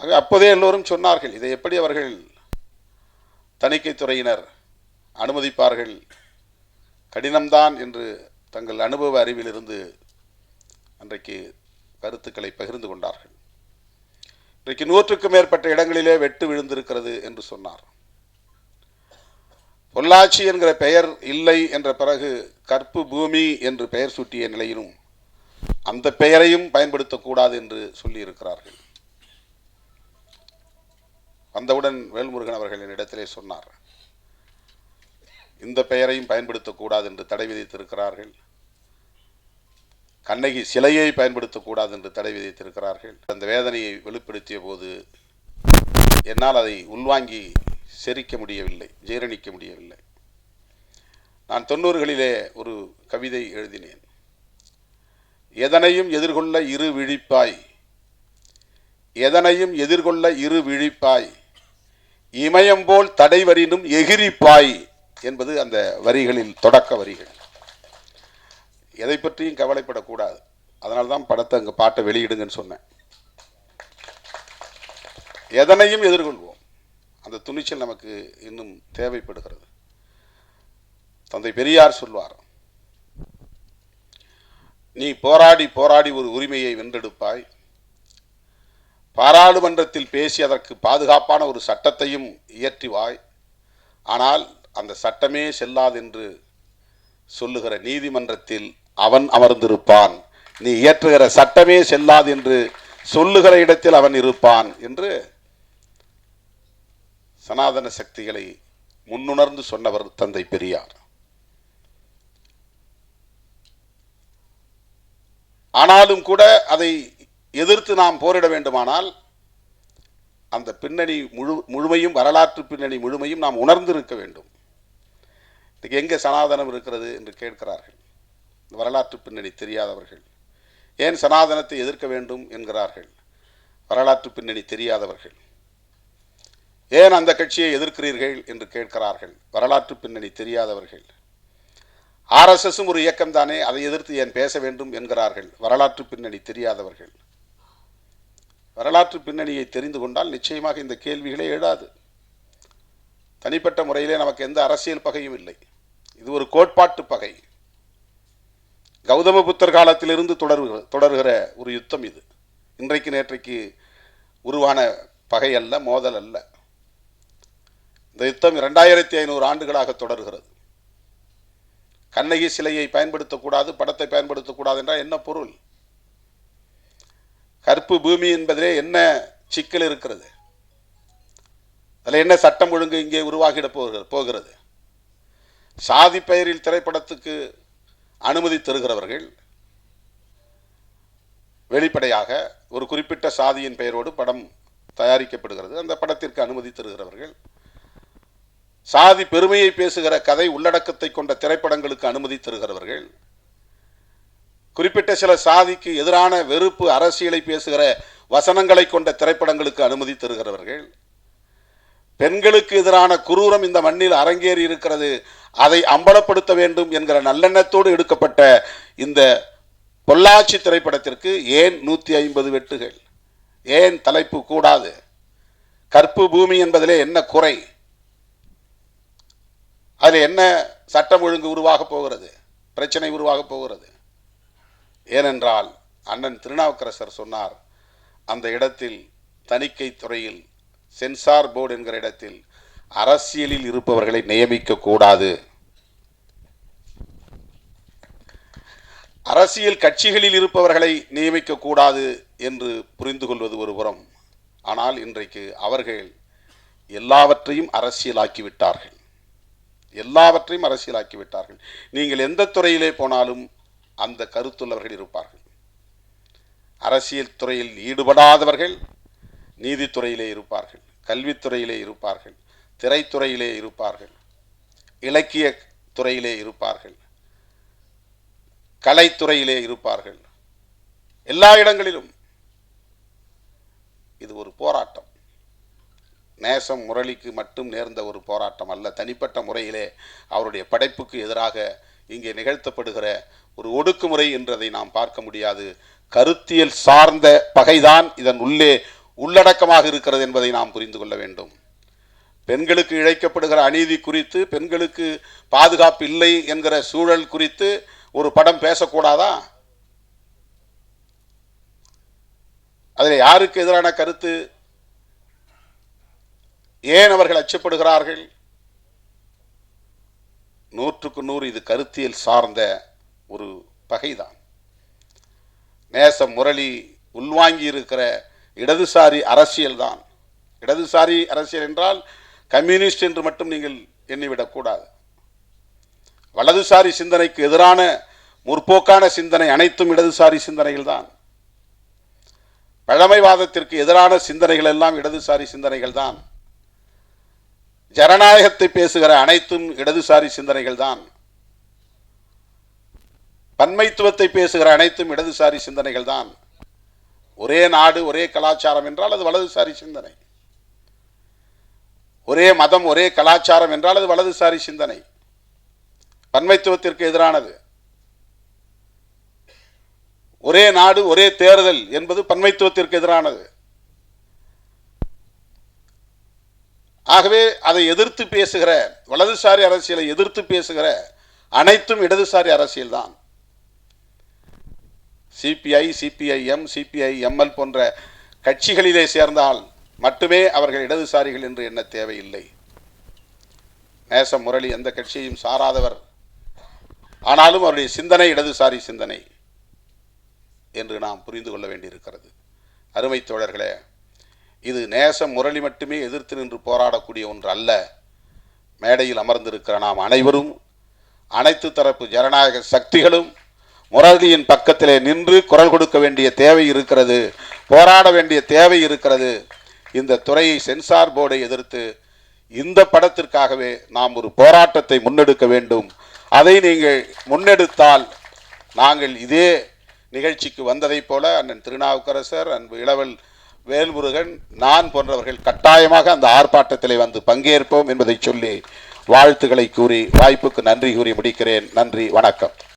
ஆக அப்போதே எல்லோரும் சொன்னார்கள் இதை எப்படி அவர்கள் தணிக்கைத்துறையினர் அனுமதிப்பார்கள்? கடினம்தான் என்று தங்கள் அனுபவ அறிவிலிருந்து அன்றைக்கு கருத்துக்களை பகிர்ந்து கொண்டார்கள். இன்றைக்கு நூற்றுக்கும் மேற்பட்ட இடங்களிலே வெட்டு விழுந்திருக்கிறது என்று சொன்னார். பொள்ளாச்சி என்கிற பெயர் இல்லை என்ற பிறகு கற்பு பூமி என்று பெயர் சூட்டிய நிலையிலும் அந்த பெயரையும் பயன்படுத்தக்கூடாது என்று சொல்லியிருக்கிறார்கள். வந்தவுடன் வேல்முருகன் அவர்கள் என்னிடத்திலே சொன்னார் இந்த பெயரையும் பயன்படுத்தக்கூடாது என்று தடை விதித்திருக்கிறார்கள். கண்ணகி சிலையை பயன்படுத்தக்கூடாது என்று தடை விதித்திருக்கிறார்கள். அந்த வேதனையை வெளிப்படுத்திய போது என்னால் அதை உள்வாங்கி செரிக்க முடியவில்லை ஜீரணிக்க முடியவில்லை. நான் தொண்ணூறுகளிலே ஒரு கவிதை எழுதினேன். எதனையும் எதிர்கொள்ள இரு விழிப்பாய் எதனையும் எதிர்கொள்ள இரு விழிப்பாய் இமயம் போல் தடைவரினும் எகிரிப்பாய் என்பது அந்த வரிகளில் தொடக்க வரிகள். எதை பற்றியும் கவலைப்படக்கூடாது. அதனால தான் படத்தை அங்கே பாட்டை வெளியிடுங்கன்னு சொன்னேன். எதனையும் எதிர்கொள்வோம். அந்த துணிச்சல் நமக்கு இன்னும் தேவைப்படுகிறது. தந்தை பெரியார் சொல்வார் நீ போராடி போராடி ஒரு உரிமையை வென்றெடுப்பாய். பாராளுமன்றத்தில் பேசி அதற்கு பாதுகாப்பான ஒரு சட்டத்தையும் இயற்றிவாய் ஆனால் அந்த சட்டமே செல்லாதென்று சொல்லுகிற நீதிமன்றத்தில் அவன் அமர்ந்திருப்பான். நீ இயற்றுகிற சட்டமே செல்லாது என்று சொல்லுகிற இடத்தில் அவன் இருப்பான் என்று சனாதன சக்திகளை முன்னுணர்ந்து சொன்னவர் தந்தை பெரியார். ஆனாலும் கூட அதை எதிர்த்து நாம் போரிட வேண்டுமானால் அந்த பின்னணி முழு முழுமையும் வரலாற்று பின்னணி முழுமையும் நாம் உணர்ந்திருக்க வேண்டும். இன்றைக்கு எங்கே சனாதனம் இருக்கிறது என்று கேட்கிறார்கள். இந்த வரலாற்று பின்னணி தெரியாதவர்கள். ஏன் சனாதனத்தை எதிர்க்க வேண்டும் என்கிறார்கள். வரலாற்று பின்னணி தெரியாதவர்கள். ஏன் அந்த கட்சியை எதிர்க்கிறீர்கள் என்று கேட்கிறார்கள். வரலாற்று பின்னணி தெரியாதவர்கள். ஆர்எஸ்எஸும் ஒரு இயக்கம் தானே அதை எதிர்த்து ஏன் பேச வேண்டும் என்கிறார்கள். வரலாற்று பின்னணி தெரியாதவர்கள். வரலாற்று பின்னணியை தெரிந்து கொண்டால் நிச்சயமாக இந்த கேள்விகளே எழாது. தனிப்பட்ட முறையிலே நமக்கு எந்த அரசியல் பகையும் இல்லை. இது ஒரு கோட்பாட்டு பகை. கௌதம புத்தர் காலத்திலிருந்து தொடர்கிற தொடர்கிற ஒரு யுத்தம் இது. இன்றைக்கு நேற்றைக்கு உருவான பகை அல்ல மோதல் அல்ல. இந்த யுத்தம் இரண்டாயிரத்தி ஐநூறு ஆண்டுகளாக தொடர்கிறது. கண்ணகி சிலையை பயன்படுத்தக்கூடாது படத்தை பயன்படுத்தக்கூடாது என்றால் என்ன பொருள்? கருப்பு பூமி என்பதிலே என்ன சிக்கல் இருக்கிறது? அதில் என்ன சட்டம் ஒழுங்கு இங்கே உருவாகிட போகிறது போகிறது? சாதி பெயரில் திரைப்படத்துக்கு அனுமதி தருகிறவர்கள் வெளிப்படையாக ஒரு குறிப்பிட்ட சாதியின் பெயரோடு படம் தயாரிக்கப்படுகிறது. அந்த படத்திற்கு அனுமதி தருகிறவர்கள் சாதி பெருமையை பேசுகிற கதை உள்ளடக்கத்தை கொண்ட திரைப்படங்களுக்கு அனுமதி தருகிறவர்கள் குறிப்பிட்ட சில சாதிக்கு எதிரான வெறுப்பு அரசியலை பேசுகிற வசனங்களை கொண்ட திரைப்படங்களுக்கு அனுமதி தருகிறவர்கள் பெண்களுக்கு எதிரான குரூரம் இந்த மண்ணில் அரங்கேறி இருக்கிறது அதை அம்பலப்படுத்த வேண்டும் என்கிற நல்லெண்ணத்தோடு எடுக்கப்பட்ட இந்த பொள்ளாச்சி திரைப்படத்திற்கு ஏன் நூற்றி ஐம்பது வெட்டுகள்? ஏன் தலைப்பு கூடாது? கற்பு பூமி என்பதிலே என்ன குறை? அதில் என்ன சட்டம் ஒழுங்கு உருவாக போகிறது? பிரச்சனை உருவாக போகிறது? ஏனென்றால் அண்ணன் திருநாவுக்கரசர் சொன்னார் அந்த இடத்தில் தணிக்கை துறையில் சென்சார் போர்டு என்கிற இடத்தில் அரசியலில் இருப்பவர்களை நியமிக்க கூடாது. அரசியல் கட்சிகளில் இருப்பவர்களை நியமிக்க கூடாது என்று புரிந்து கொள்வது ஒரு புறம். ஆனால் இன்றைக்கு அவர்கள் எல்லாவற்றையும் அரசியலாக்கிவிட்டார்கள். எல்லாவற்றையும் அரசியலாக்கி விட்டார்கள் நீங்கள் எந்த துறையிலே போனாலும் அந்த கருத்துள்ளவர்கள் இருப்பார்கள். அரசியல் துறையில் ஈடுபடாதவர்கள் நீதித்துறையிலே இருப்பார்கள் கல்வித்துறையிலே இருப்பார்கள் திரைத்துறையிலே இருப்பார்கள் இலக்கிய துறையிலே இருப்பார்கள் கலைத்துறையிலே இருப்பார்கள். எல்லா இடங்களிலும் இது ஒரு போராட்டம். நேசம் முரளிக்கு மட்டும் நேர்ந்த ஒரு போராட்டம் அல்ல தனிப்பட்ட முறையிலே அவருடைய படைப்புக்கு எதிராக இங்கே நிகழ்த்தப்படுகிற ஒரு ஒடுக்குமுறை என்றதை நாம் பார்க்க முடியாது. கருத்தியல் சார்ந்த பகைதான் இதன் உள்ளே உள்ளடக்கமாக இருக்கிறது என்பதை நாம் புரிந்து கொள்ள வேண்டும். பெண்களுக்கு இழைக்கப்படுகிற அநீதி குறித்து பெண்களுக்கு பாதுகாப்பு இல்லை என்கிற சூழல் குறித்து ஒரு படம் பேசக்கூடாதா? அதில் யாருக்கு எதிரான கருத்து? ஏன் அவர்கள் அச்சப்படுகிறார்கள்? நூற்றுக்கு நூறு இது கருத்தியல் சார்ந்த ஒரு பகைதான். நேசம் முரளி உள்வாங்கி இருக்கிற இடதுசாரி அரசியல் தான் இடதுசாரி அரசியல் என்றால் கம்யூனிஸ்ட் என்று மட்டும் நீங்கள் எண்ணிவிடக்கூடாது வலதுசாரி சிந்தனைக்கு எதிரான முற்போக்கான சிந்தனை அனைத்தும் இடதுசாரி சிந்தனைகள் தான் பழமைவாதத்திற்கு எதிரான சிந்தனைகள் எல்லாம் இடதுசாரி சிந்தனைகள் தான் ஜனநாயகத்தை பேசுகிற அனைத்தும் இடதுசாரி சிந்தனைகள் தான் பன்மைத்துவத்தை பேசுகிற அனைத்தும் இடதுசாரி சிந்தனைகள் தான் ஒரே நாடு ஒரே கலாச்சாரம் என்றால் அது வலதுசாரி சிந்தனை. ஒரே மதம் ஒரே கலாச்சாரம் என்றால் அது வலதுசாரி சிந்தனை. பன்மைத்துவத்திற்கு எதிரானது. ஒரே நாடு ஒரே தேர்தல் என்பது பன்மைத்துவத்திற்கு எதிரானது. ஆகவே அதை எதிர்த்து பேசுகிற வலதுசாரி அரசியலை எதிர்த்து பேசுகிற அனைத்தும் இடதுசாரி அரசியல் தான் சிபிஐ சிபிஐஎம் சிபிஐ எம்எல் போன்ற கட்சிகளிலே சேர்ந்தால் மட்டுமே அவர்கள் இடதுசாரிகள் என்று எண்ண தேவையில்லை. நேச முரளி எந்த கட்சியையும் சாராதவர். ஆனாலும் அவருடைய சிந்தனை இடதுசாரி சிந்தனை என்று நாம் புரிந்து கொள்ள வேண்டியிருக்கிறது. அருமை தோழர்களே இது நேச முரளி மட்டுமே எதிர்த்து நின்று போராடக்கூடிய ஒன்று அல்ல. மேடையில் அமர்ந்திருக்கிற நாம் அனைவரும் அனைத்து தரப்பு ஜனநாயக சக்திகளும் முரளியின் பக்கத்திலே நின்று குரல் கொடுக்க வேண்டிய தேவை இருக்கிறது போராட வேண்டிய தேவை இருக்கிறது. இந்த துறையை சென்சார் போர்டை எதிர்த்து இந்த படத்திற்காகவே நாம் ஒரு போராட்டத்தை முன்னெடுக்க வேண்டும். அதை நீங்கள் முன்னெடுத்தால் நாங்கள் இதே நிகழ்ச்சிக்கு வந்ததைப் போல அண்ணன் திருநாவுக்கரசர் அன்பு இளவல் வேல்முருகன் நான் போன்றவர்கள் கட்டாயமாக அந்த ஆர்ப்பாட்டத்திலே வந்து பங்கேற்போம் என்பதை சொல்லி வாழ்த்துக்களை கூறி வாய்ப்புக்கு நன்றி கூறி முடிக்கிறேன். நன்றி வணக்கம்.